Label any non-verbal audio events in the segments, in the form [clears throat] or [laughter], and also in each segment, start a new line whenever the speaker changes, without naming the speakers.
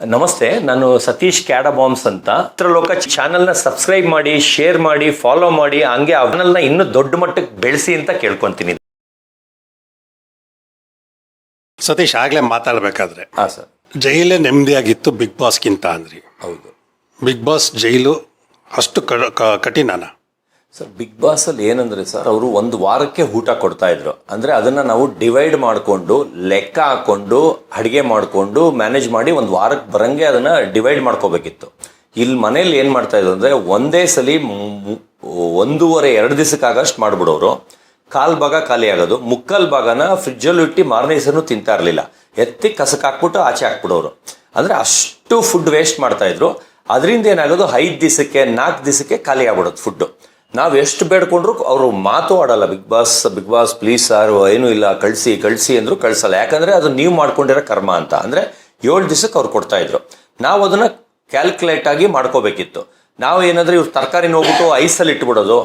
ನಮಸ್ತೆ ನಾನು ಸತೀಶ್ ಕ್ಯಾಡಬಾಂಬ್ಸ್ ಅಂತ. ಚಿತ್ರಲೋಕ ಚಾನಲ್ನ ಸಬ್ಸ್ಕ್ರೈಬ್ ಮಾಡಿ ಶೇರ್ ಮಾಡಿ ಫಾಲೋ ಮಾಡಿ ಹಂಗೆ ಅವನಲ್ಲ ಇನ್ನು ದೊಡ್ಡ ಮಟ್ಟಕ್ಕೆ ಬೆಳೆಸಿ ಅಂತ ಕೇಳ್ಕೊಂತೀನಿ.
ಸತೀಶ್ ಆಗ್ಲೇ ಮಾತಾಡ್ಬೇಕಾದ್ರೆ.
ಹಾಂ ಸರ್.
ಜೈಲೇ ನೆಮ್ಮದಿಯಾಗಿತ್ತು ಬಿಗ್ ಬಾಸ್ಗಿಂತ ಅಂದ್ರಿ.
ಹೌದು.
ಬಿಗ್ ಬಾಸ್ ಜೈಲು ಅಷ್ಟು ಕಠಿಣನ?
ಸರ್ ಬಿಗ್ ಬಾಸ್ ಅಲ್ಲಿ ಏನಂದ್ರೆ ಸರ್ ಅವರು ಒಂದು ವಾರಕ್ಕೆ ಊಟ ಕೊಡ್ತಾ ಇದ್ರು. ಅಂದ್ರೆ ಅದನ್ನ ನಾವು ಡಿವೈಡ್ ಮಾಡಿಕೊಂಡು, ಲೆಕ್ಕ ಹಾಕೊಂಡು, ಅಡಿಗೆ ಮಾಡಿಕೊಂಡು ಮ್ಯಾನೇಜ್ ಮಾಡಿ ಒಂದು ವಾರಕ್ಕೆ ಬರಂಗೆ ಅದನ್ನ ಡಿವೈಡ್ ಮಾಡ್ಕೋಬೇಕಿತ್ತು. ಇಲ್ಲಿ ಮನೇಲಿ ಏನು ಮಾಡ್ತಾ ಇದ್ರು ಅಂದ್ರೆ, ಒಂದೇ ಸಲಿ ಒಂದೂವರೆ, ಎರಡು ದಿವಸಕ್ಕಾಗಷ್ಟು ಮಾಡ್ಬಿಡೋರು. ಕಾಲು ಭಾಗ ಖಾಲಿ ಆಗೋದು. ಮುಕ್ಕಲ್ ಭಾಗನ ಫ್ರಿಜ್ಜಲ್ಲಿ ಇಟ್ಟು ಮಾರನೇ ದಿವಸನೂ ತಿಂತಾ ಇರಲಿಲ್ಲ. ಎತ್ತಿ ಕಸಕ್ಕೆ ಹಾಕ್ಬಿಟ್ಟು ಆಚೆ ಹಾಕ್ಬಿಡೋರು. ಅಂದ್ರೆ ಅಷ್ಟು ಫುಡ್ ವೇಸ್ಟ್ ಮಾಡ್ತಾ ಇದ್ರು. ಅದರಿಂದ ಏನಾಗೋದು, ಐದು ದಿವಸಕ್ಕೆ, ನಾಲ್ಕು ದಿವಸಕ್ಕೆ ಖಾಲಿ ಆಗ್ಬಿಡೋದು ಫುಡ್ಡು ನಾವು ಎಷ್ಟು ಬೇಡ್ಕೊಂಡ್ರು ಅವರು ಮಾತು ಆಡಲ್ಲ. Big boss big boss please sir ಏನು ಇಲ್ಲ, ಕಳಿಸಿ ಕಳಿಸಿ ಅಂದ್ರು ಕಳಿಸಲ್ಲ. ಯಾಕಂದ್ರೆ ಅದು ನೀವು ಮಾಡ್ಕೊಂಡಿರೋ ಕರ್ಮ ಅಂತ. ಅಂದ್ರೆ ಏಳು ದಿವಸಕ್ಕೆ ಅವ್ರು ಕೊಡ್ತಾ ಇದ್ರು. ನಾವು ಅದನ್ನ ಕ್ಯಾಲ್ಕುಲೇಟ್ ಆಗಿ ಮಾಡ್ಕೋಬೇಕಿತ್ತು. ನಾವು ಏನಂದ್ರೆ ಇವ್ರು ತರಕಾರಿ ಹೋಗ್ಬಿಟ್ಟು ಐಸಲ್ಲಿ ಇಟ್ಬಿಡೋದು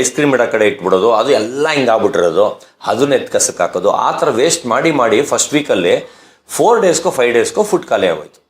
ಐಸ್ ಕ್ರೀಮ್ ಇಡೋ ಕಡೆ ಇಟ್ಬಿಡೋದು, ಅದು ಎಲ್ಲ ಹಿಂಗಾಗ್ಬಿಟ್ಟಿರೋದು ಅದನ್ನ ಎತ್ಕಸಕ್ಕೆ ಹಾಕೋದು, ಆ ಥರ ವೇಸ್ಟ್ ಮಾಡಿ ಮಾಡಿ ಫಸ್ಟ್ ವೀಕಲ್ಲಿ ಫೋರ್ ಡೇಸ್ಗೋ ಫೈವ್ ಡೇಸ್ಗೋ ಫುಡ್ ಖಾಲಿ ಆಗೋಯ್ತು.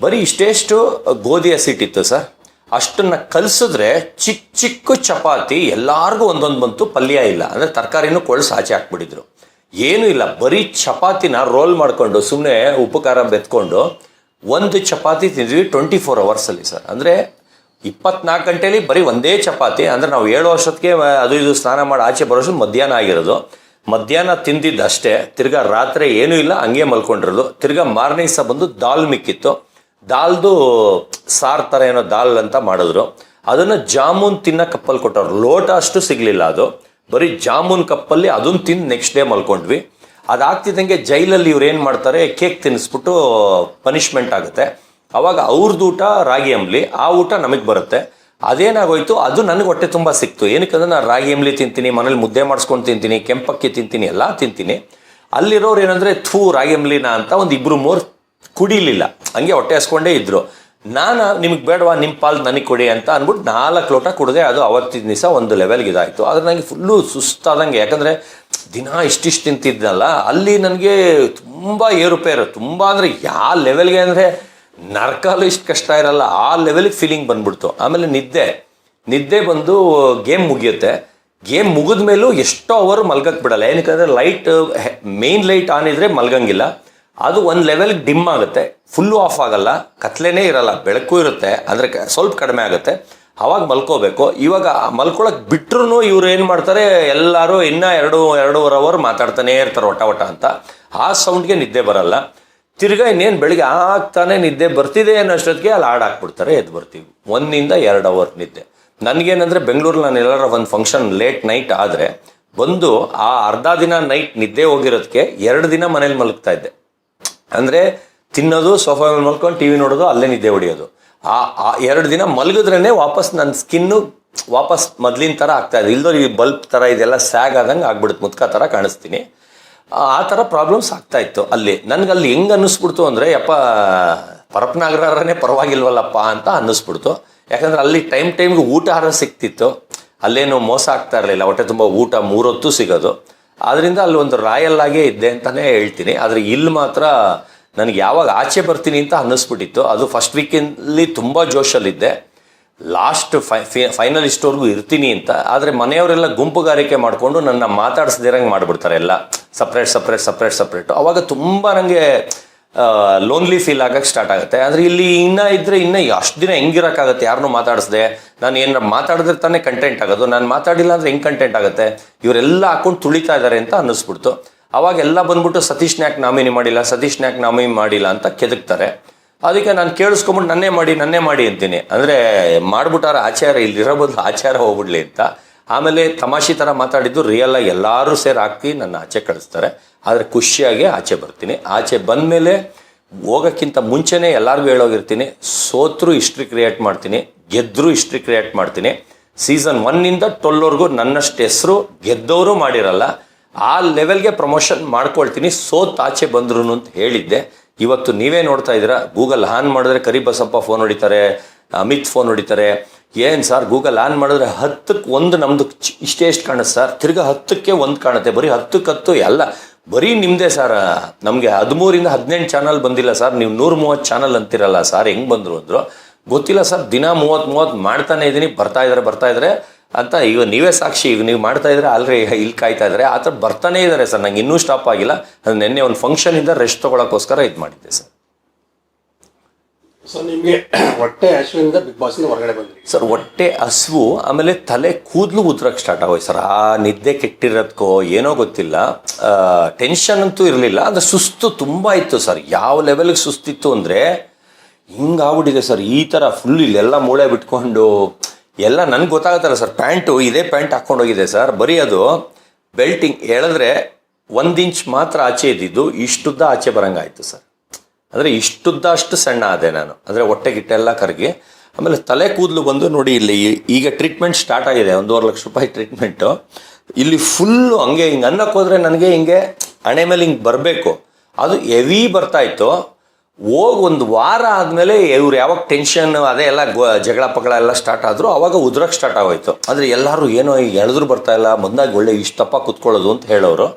ಬರೀ ಇಷ್ಟೆಷ್ಟು ಗೋಧಿ ಹಸಿಟ್ಟಿತ್ತು ಸರ್ ಅಷ್ಟನ್ನ ಕಲಸಿದ್ರೆ ಚಿಕ್ಕ ಚಿಕ್ಕ ಚಪಾತಿ ಎಲ್ಲಾರ್ಗೂ ಒಂದೊಂದು ಬಂತು ಪಲ್ಯ ಇಲ್ಲ. ಅಂದ್ರೆ ತರಕಾರಿನೂ ಕೊಳ್ಸಿ ಆಚೆ ಹಾಕ್ಬಿಟ್ಟಿದ್ರು. ಏನೂ ಇಲ್ಲ. ಬರೀ ಚಪಾತಿನ ರೋಲ್ ಮಾಡ್ಕೊಂಡು ಸುಮ್ಮನೆ ಉಪ್ಪು ಖಾರ ಬೆತ್ಕೊಂಡು ಒಂದು ಚಪಾತಿ ತಿಂದ್ವಿ ಟ್ವೆಂಟಿ ಫೋರ್ ಅವರ್ಸಲ್ಲಿ ಸರ್. ಅಂದರೆ ಇಪ್ಪತ್ನಾಲ್ಕು ಗಂಟೆಯಲ್ಲಿ ಬರೀ ಒಂದೇ ಚಪಾತಿ. ಅಂದ್ರೆ ನಾವು ಏಳು ವರ್ಷಕ್ಕೆ ಅದು ಇದು ಸ್ನಾನ ಮಾಡಿ ಆಚೆ ಬರೋಷ್ಟು ಮಧ್ಯಾಹ್ನ ಆಗಿರೋದು. ಮಧ್ಯಾಹ್ನ ತಿಂದಿದ್ದಷ್ಟೇ. ತಿರ್ಗಾ ರಾತ್ರಿ ಏನೂ ಇಲ್ಲ. ಹಂಗೆ ಮಲ್ಕೊಂಡಿರೋದು. ತಿರ್ಗಾ ಮಾರ್ನಿಂಗ್ಸ ದಿವಸ ಬಂದು ದಾಲ್ ಮಿಕ್ಕಿತ್ತು. ದಾಲ್ದು ಸಾರ್ ಥರ ಏನೋ ದಾಲ್ ಅಂತ ಮಾಡಿದ್ರು. ಅದನ್ನು ಜಾಮೂನ್ ತಿನ್ನ ಕಪ್ಪಲ್ಲಿ ಕೊಟ್ಟವ್ರು. ಲೋಟ ಅಷ್ಟು ಸಿಗಲಿಲ್ಲ ಅದು. ಬರೀ ಜಾಮೂನ್ ಕಪ್ಪಲ್ಲಿ ಅದನ್ನ ತಿಂದು ನೆಕ್ಸ್ಟ್ ಡೇ ಮಲ್ಕೊಂಡ್ವಿ. ಅದಾಗ್ತಿದ್ದಂಗೆ ಜೈಲಲ್ಲಿ ಇವ್ರು ಏನು ಮಾಡ್ತಾರೆ? ಕೇಕ್ ತಿನ್ನಿಸ್ಬಿಟ್ಟು ಪನಿಷ್ಮೆಂಟ್ ಆಗುತ್ತೆ. ಅವಾಗ ಅವ್ರದ್ದು ಊಟ ರಾಗಿ ಅಂಬ್ಲಿ. ಆ ಊಟ ನಮಗೆ ಬರುತ್ತೆ. ಅದೇನಾಗೋಯ್ತು? ಅದು ನನಗೆ ಹೊಟ್ಟೆ ತುಂಬ ಸಿಕ್ತು. ಏನಕ್ಕಂದ್ರೆ ನಾನು ರಾಗಿ ಅಂಬ್ಲಿ ತಿಂತೀನಿ, ಮನೇಲಿ ಮುದ್ದೆ ಮಾಡಿಸ್ಕೊಂಡು ತಿಂತೀನಿ, ಕೆಂಪಕ್ಕಿ ತಿಂತೀನಿ, ಎಲ್ಲ ತಿಂತೀನಿ. ಅಲ್ಲಿರೋರು ಏನಂದ್ರೆ, ಥೂ ರಾಗಿ ಅಂಬ್ಲಿನ ಅಂತ ಒಂದು ಇಬ್ರು ಮೂರು ಕುಡಿಲಿಲ್ಲ. ಹಂಗೆ ಹೊಟ್ಟೆ ಹಸ್ಕೊಂಡೇ ಇದ್ರು. ನಾನು, ನಿಮಗೆ ಬೇಡವಾ ನಿಮ್ಮ ಪಾಲ್ ನನಗೆ ಕೊಡಿ ಅಂತ ಅಂದ್ಬಿಟ್ಟು ನಾಲ್ಕು ಲೋಟ ಕುಡಿದೆ ಅದು ಅವತ್ತಿನ ದಿವಸ ಒಂದು ಲೆವೆಲ್ಗೆ ಇದಾಯಿತು. ಆದರೆ ನನಗೆ ಫುಲ್ಲು ಸುಸ್ತಾದಂಗೆ. ಯಾಕಂದರೆ ದಿನ ಇಷ್ಟಿಷ್ಟು ತಿಂತಿದ್ದಲ್ಲ ಅಲ್ಲಿ ನನಗೆ ತುಂಬ ಏರುಪೇರು ತುಂಬ ಅಂದರೆ ಯಾವ ಲೆವೆಲ್ಗೆ ಅಂದರೆ ನರ್ಕಾಲು ಇಷ್ಟು ಕಷ್ಟ ಇರಲ್ಲ. ಆ ಲೆವೆಲ್ಗೆ ಫೀಲಿಂಗ್ ಬಂದ್ಬಿಡ್ತು. ಆಮೇಲೆ ನಿದ್ದೆ. ನಿದ್ದೆ ಬಂದು ಗೇಮ್ ಮುಗಿಯುತ್ತೆ. ಗೇಮ್ ಮುಗಿದ ಮೇಲೂ ಎಷ್ಟೋ ಅವರು ಮಲ್ಗಕ್ಕೆ ಬಿಡಲ್ಲ. ಏನಕ್ಕಂದ್ರೆ ಲೈಟ್ ಮೇನ್ ಲೈಟ್ ಆನ್ ಇದ್ರೆ ಮಲ್ಗಂಗಿಲ್ಲ. ಅದು ಒಂದು ಲೆವೆಲ್ ಡಿಮ್ ಆಗುತ್ತೆ. ಫುಲ್ಲು ಆಫ್ ಆಗಲ್ಲ. ಕತ್ಲೆನೇ ಇರಲ್ಲ. ಬೆಳಕು ಇರುತ್ತೆ. ಅಂದರೆ ಸ್ವಲ್ಪ ಕಡಿಮೆ ಆಗುತ್ತೆ. ಅವಾಗ ಮಲ್ಕೋಬೇಕು. ಇವಾಗ ಮಲ್ಕೊಳಕ್ಕೆ ಬಿಟ್ರು ಇವ್ರು ಏನು ಮಾಡ್ತಾರೆ? ಎಲ್ಲರೂ ಇನ್ನೂ ಎರಡು, ಎರಡೂವರೆ ಅವರ್ ಮಾತಾಡ್ತಾನೆ ಇರ್ತಾರೆ ಒಟ ಒಟ ಅಂತ. ಆ ಸೌಂಡ್ಗೆ ನಿದ್ದೆ ಬರಲ್ಲ. ತಿರ್ಗಾ ಇನ್ನೇನು ಬೆಳಿಗ್ಗೆ ಆಗ್ತಾನೆ ನಿದ್ದೆ ಬರ್ತಿದೆ ಅನ್ನೋಷ್ಟೊತ್ತಿಗೆ ಅಲ್ಲಿ ಹಾಡು ಹಾಕ್ಬಿಡ್ತಾರೆ, ಎದ್ದು ಬರ್ತೀವಿ. ಒಂದಿಂದ ಎರಡು ಅವರ್ ನಿದ್ದೆ. ನನಗೇನಂದರೆ ಬೆಂಗಳೂರಲ್ಲಿ ನಾನು ಎಲ್ಲರ ಒಂದು ಫಂಕ್ಷನ್ ಲೇಟ್ ನೈಟ್ ಆದರೆ ಬಂದು ಆ ಅರ್ಧ ದಿನ ನೈಟ್ ನಿದ್ದೆ ಹೋಗಿರೋದಕ್ಕೆ ಎರಡು ದಿನ ಮನೇಲಿ ಮಲಗ್ತಾ ಇದ್ದೆ. ಅಂದ್ರೆ ತಿನ್ನೋದು ಸೋಫಾ ಮೇಲೆ ಮಲ್ಕೊಂಡು ಟಿವಿ ನೋಡೋದು, ಅಲ್ಲೇ ನಿದ್ದೆ ಹೊಡಿಯೋದು. ಆ ಎರಡು ದಿನ ಮಲಗಿದ್ರೇನೆ ವಾಪಸ್ ನನ್ನ ಸ್ಕಿನ್ನು ವಾಪಸ್ ಮೊದ್ಲಿನ ಥರ ಆಗ್ತಾ ಇದೆ. ಇಲ್ದೋ ಈ ಬಲ್ಬ್ ಥರ ಇದೆಲ್ಲ ಸ್ಯಾಗ್ ಆದಂಗೆ ಆಗ್ಬಿಡುತ್ತೆ ಮುತ್ಕ ಥರ ಕಾಣಿಸ್ತೀನಿ. ಆ ಥರ ಪ್ರಾಬ್ಲಮ್ಸ್ ಆಗ್ತಾ ಇತ್ತು ಅಲ್ಲಿ. ನನಗೆ ಅಲ್ಲಿ ಹೆಂಗೆ ಅನ್ನಿಸ್ಬಿಡ್ತು ಅಂದರೆ, ಯಪ್ಪ ಪರಪ್ನಾಗರನೇ ಪರವಾಗಿಲ್ವಲ್ಲಪ್ಪ ಅಂತ ಅನ್ನಿಸ್ಬಿಡ್ತು. ಯಾಕಂದ್ರೆ ಅಲ್ಲಿ ಟೈಮ್ ಟೈಮ್ಗೆ ಊಟ ಆಹಾರ ಸಿಕ್ತಿತ್ತು. ಅಲ್ಲೇನು ಮೋಸ ಆಗ್ತಾ ಇರಲಿಲ್ಲ. ಹೊಟ್ಟೆ ತುಂಬ ಊಟ, ಮೂರೊತ್ತು ಸಿಗೋದು. ಆದ್ರಿಂದ ಅಲ್ಲಿ ಒಂದು ರಾಯಲ್ ಆಗೇ ಇದ್ದೆ ಅಂತಾನೆ ಹೇಳ್ತೀನಿ. ಆದರೆ ಇಲ್ಲಿ ಮಾತ್ರ ನನಗೆ ಯಾವಾಗ ಆಚೆ ಬರ್ತೀನಿ ಅಂತ ಅನ್ನಿಸ್ಬಿಟ್ಟಿತ್ತು. ಅದು ಫಸ್ಟ್ ವೀಕಲ್ಲಿ ತುಂಬ ಜೋಶಲ್ಲಿದ್ದೆ. ಲಾಸ್ಟ್ ಫೈ ಫೈನಲ್ ಇಷ್ಟವರೆಗೂ ಇರ್ತೀನಿ ಅಂತ. ಆದರೆ ಮನೆಯವರೆಲ್ಲ ಗುಂಪುಗಾರಿಕೆ ಮಾಡಿಕೊಂಡು ನನ್ನ ಮಾತಾಡಿಸ್ದಿರಂಗೆ ಮಾಡಿಬಿಡ್ತಾರೆ ಎಲ್ಲ. ಸಪ್ರೇಟ್ ಸಪ್ರೇಟ್ ಸಪ್ರೇಟ್ ಸಪ್ರೇಟು ಅವಾಗ ತುಂಬ ನನಗೆ ಲೋನ್ಲಿ ಫೀಲ್ ಆಗಕ್ಕೆ ಸ್ಟಾರ್ಟ್ ಆಗುತ್ತೆ. ಆದರೆ ಇಲ್ಲಿ ಇನ್ನ ಇದ್ರೆ ಇನ್ನ ಅಷ್ಟು ದಿನ ಹೆಂಗಿರೋಕ್ಕಾಗತ್ತೆ? ಯಾರನ್ನೂ ಮಾತಾಡಿಸ್ದೆ. ನಾನು ಏನಾರ ಮಾತಾಡಿದ್ರೆ ತಾನೇ ಕಂಟೆಂಟ್ ಆಗೋದು. ನಾನು ಮಾತಾಡಿಲ್ಲ ಅಂದ್ರೆ ಹೆಂಗೆ ಕಂಟೆಂಟ್ ಆಗುತ್ತೆ? ಇವರೆಲ್ಲ ಹಾಕೊಂಡು ತುಳಿತಾ ಇದ್ದಾರೆ ಅಂತ ಅನ್ನಿಸ್ಬಿಡ್ತು. ಅವಾಗೆಲ್ಲ ಬಂದ್ಬಿಟ್ಟು ಸತೀಶ್ ನ್ಯಾಕ್ ನಾಮಿನಿ ಮಾಡಿಲ್ಲ, ಸತೀಶ್ ನ್ಯಾಕ್ ನಾಮಿನಿ ಮಾಡಿಲ್ಲ ಅಂತ ಕೆದಕ್ತಾರೆ. ಅದಕ್ಕೆ ನಾನು ಕೇಳಿಸ್ಕೊಂಬಿಟ್ಟು ನನ್ನೇ ಮಾಡಿ ನನ್ನೇ ಮಾಡಿ ಅಂತೀನಿ. ಅಂದರೆ ಮಾಡ್ಬಿಟ್ಟಾರ ಆಚಾರ, ಇಲ್ಲಿರೋ ಬದಲು ಆಚಾರ ಹೋಗ್ಬಿಡ್ಲಿ ಅಂತ. ಆಮೇಲೆ ತಮಾಷೆ ಥರ ಮಾತಾಡಿದ್ದು ರಿಯಲ್ ಆಗಿ ಎಲ್ಲರೂ ಸೇರಿ ಹಾಕಿ ನನ್ನ ಆಚೆ ಕಳಿಸ್ತಾರೆ. ಆದರೆ ಖುಷಿಯಾಗಿ ಆಚೆ ಬರ್ತೀನಿ. ಆಚೆ ಬಂದ ಮೇಲೆ ಹೋಗೋಕ್ಕಿಂತ ಮುಂಚೆನೇ ಎಲ್ಲರಿಗೂ ಹೇಳೋಗಿರ್ತೀನಿ, ಸೋತ್ರೂ ಹಿಸ್ಟ್ರಿ ಕ್ರಿಯೇಟ್ ಮಾಡ್ತೀನಿ ಗೆದ್ದರೂ ಹಿಸ್ಟ್ರಿ ಕ್ರಿಯೇಟ್ ಮಾಡ್ತೀನಿ. ಸೀಸನ್ ಒನ್ನಿಂದ ಟ್ವೆಲ್ವರೆಗೂ ನನ್ನಷ್ಟು ಹೆಸರು ಗೆದ್ದವರು ಮಾಡಿರಲ್ಲ, ಆ ಲೆವೆಲ್ಗೆ ಪ್ರಮೋಷನ್ ಮಾಡ್ಕೊಳ್ತೀನಿ, ಸೋತ್ ಆಚೆ ಬಂದ್ರು ಅಂತ ಹೇಳಿದ್ದೆ. ಇವತ್ತು ನೀವೇ ನೋಡ್ತಾ ಇದ್ದೀರಾ ಗೂಗಲ್ ಆನ್ ಮಾಡಿದ್ರೆ ಕರಿಬಸಪ್ಪ ಫೋನ್ ಹೊಡಿತಾರೆ ಅಮಿತ್ ಫೋನ್ ಹೊಡಿತಾರೆ ಏನು ಸರ್ ಗೂಗಲ್ ಆನ್ ಮಾಡಿದ್ರೆ ಹತ್ತಕ್ಕೆ ಒಂದು ನಮ್ದು ಚ್- ಇಷ್ಟೇ ಎಷ್ಟು ಕಾಣುತ್ತೆ ಸರ್ ತಿರ್ಗಾ ಹತ್ತಕ್ಕೆ ಒಂದು ಕಾಣುತ್ತೆ. ಬರೀ ಹತ್ತಕ್ಕೆ ಹತ್ತು ಎಲ್ಲ ಬರೀ ನಿಮ್ಮದೇ ಸರ್ ನಮಗೆ ಹದಿಮೂರಿಂದ ಹದಿನೆಂಟು ಚಾನಲ್ ಬಂದಿಲ್ಲ ಸರ್ ನೀವು ನೂರ ಮೂವತ್ತು ಚಾನಲ್ ಅಂತಿರಲ್ಲ ಸರ್ ಹೆಂಗ್ ಬಂದ್ರು ಅಂದರು. ಗೊತ್ತಿಲ್ಲ ಸರ್ ದಿನ ಮೂವತ್ತು ಮೂವತ್ತು ಮಾಡ್ತಾನೆ ಇದ್ದೀನಿ ಬರ್ತಾ ಇದ್ದಾರೆ ಬರ್ತಾ ಇದ್ದಾರೆ ಅಂತ ಈಗ ನೀವೇ ಸಾಕ್ಷಿ. ಈಗ ನೀವು ಮಾಡ್ತಾ ಇದ್ರೆ ಆಲ್ರೆಡಿ ಇಲ್ಲಿ ಕಾಯ್ತಾ ಇದ್ದಾರೆ ಆ ಥರ ಬರ್ತಾನೆ ಇದ್ದಾರೆ ಸರ್ ನಂಗೆ ಇನ್ನೂ ಸ್ಟಾಪ್ ಆಗಿಲ್ಲ. ಅದು ನಿನ್ನೆ ಒಂದು ಫಂಕ್ಷನ್ ಇಂದ ರೆಸ್ಟ್ ತಗೊಳಕ್ಕೋಸ್ಕರ ಇದು ಮಾಡಿದ್ದೆ ಸರ್
ಸೊ ನಿಮಗೆ [clears throat] ಹೊಟ್ಟೆ ಹಸುವಿಂದ ಬಿಗ್ ಹೊರಗಡೆ ಬಂದ್ರಿ.
ಸರ್, ಹೊಟ್ಟೆ ಹಸುವು ಆಮೇಲೆ ತಲೆ ಕೂದಲು ಉದ್ರಕ್ಕೆ ಸ್ಟಾರ್ಟ್ ಆಗೋಯ್ತು ಸರ್. ಆ ನಿದ್ದೆ ಕೆಟ್ಟಿರೋದಕ್ಕೋ ಏನೋ ಗೊತ್ತಿಲ್ಲ. ಟೆನ್ಷನ್ ಅಂತೂ ಇರಲಿಲ್ಲ ಅಂದ್ರೆ ಸುಸ್ತು ತುಂಬ ಇತ್ತು ಸರ್. ಯಾವ ಲೆವೆಲ್ಗೆ ಸುಸ್ತಿತ್ತು ಅಂದರೆ ಹಿಂಗಾಗ್ಬಿಟ್ಟಿದೆ ಸರ್. ಈ ಥರ ಫುಲ್ ಇಲ್ಲೆಲ್ಲ ಮೂಳೆ ಬಿಟ್ಕೊಂಡು, ಎಲ್ಲ ನನಗೆ ಗೊತ್ತಾಗತ್ತಲ್ಲ ಸರ್. ಪ್ಯಾಂಟು, ಇದೇ ಪ್ಯಾಂಟ್ ಹಾಕ್ಕೊಂಡೋಗಿದೆ ಸರ್. ಬರೀ ಅದು ಬೆಲ್ಟಿಂಗ್ ಎಳೆದ್ರೆ ಒಂದು ಇಂಚ್ ಮಾತ್ರ ಆಚೆ ಇದ್ದಿದ್ದು, ಇಷ್ಟುದ್ದ ಆಚೆ ಬರಂಗಾಯ್ತು ಸರ್. ಅಂದರೆ ಇಷ್ಟುದ್ದ ಅಷ್ಟು ಸಣ್ಣ ಆದೆ ನಾನು. ಅಂದರೆ ಹೊಟ್ಟೆ ಗಿಟ್ಟೆಲ್ಲ ಕರಗಿ, ಆಮೇಲೆ ತಲೆ ಕೂದಲು ಬಂದು ನೋಡಿ ಇಲ್ಲಿ ಈಗ ಟ್ರೀಟ್ಮೆಂಟ್ ಸ್ಟಾರ್ಟ್ ಆಗಿದೆ, ಒಂದೂವರೆ ಲಕ್ಷ ರೂಪಾಯಿ ಟ್ರೀಟ್ಮೆಂಟು ಇಲ್ಲಿ ಫುಲ್ಲು ಹಂಗೆ ಹಿಂಗೆ ಅನ್ನಕ್ಕೆ ನನಗೆ ಹಿಂಗೆ ಹಣೆ ಮೇಲೆ ಹಿಂಗೆ ಬರಬೇಕು. ಅದು ಹೆವಿ ಬರ್ತಾ ಇತ್ತು. ಹೋಗಿ ಒಂದು ವಾರ ಆದಮೇಲೆ ಇವ್ರು ಯಾವಾಗ ಟೆನ್ಷನ್ ಅದೇ ಎಲ್ಲ ಗೋ, ಜಗಳ ಪಗಳ ಎಲ್ಲ ಸ್ಟಾರ್ಟ್ ಆದರೂ ಅವಾಗ ಉದ್ರಕ್ಕೆ ಸ್ಟಾರ್ಟ್ ಆಗೋಯ್ತು. ಅಂದರೆ ಎಲ್ಲರೂ ಏನೋ ಈಗ ಎಳೆದ್ರು ಬರ್ತಾ ಇಲ್ಲ ಮೊದಲಾಗಿ ಒಳ್ಳೆ ಇಷ್ಟಪ್ಪ ಕುತ್ಕೊಳ್ಳೋದು ಅಂತ ಹೇಳೋರು.